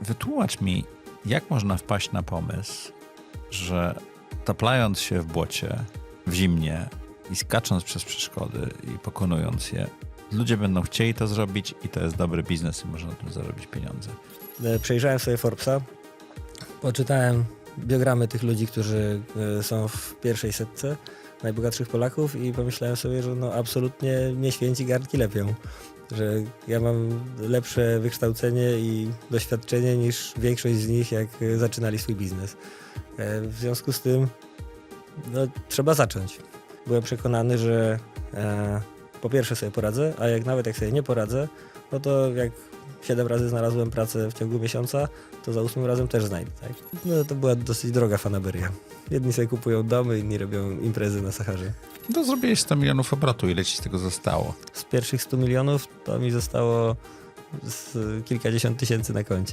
wytłumacz mi, jak można wpaść na pomysł, że taplając się w błocie, w zimnie i skacząc przez przeszkody i pokonując je, ludzie będą chcieli to zrobić i to jest dobry biznes i można na tym zarobić pieniądze. E, Przejrzałem sobie Forbesa, poczytałem biogramy tych ludzi, którzy e, są w pierwszej setce najbogatszych Polaków i pomyślałem sobie, że no absolutnie nie święci garnki lepią. Że ja mam lepsze wykształcenie i doświadczenie niż większość z nich, jak zaczynali swój biznes. E, W związku z tym no, trzeba zacząć. Byłem przekonany, że e, po pierwsze sobie poradzę, a jak nawet jak sobie nie poradzę, no to jak siedem razy znalazłem pracę w ciągu miesiąca, to za ósmym razem też znajdę. Tak? No, to była dosyć droga fanaberia. Jedni sobie kupują domy, inni robią imprezy na Saharze. To zrobiłeś 100 milionów obrotu, ile ci z tego zostało? Z pierwszych 100 milionów to mi zostało z kilkadziesiąt tysięcy na koncie.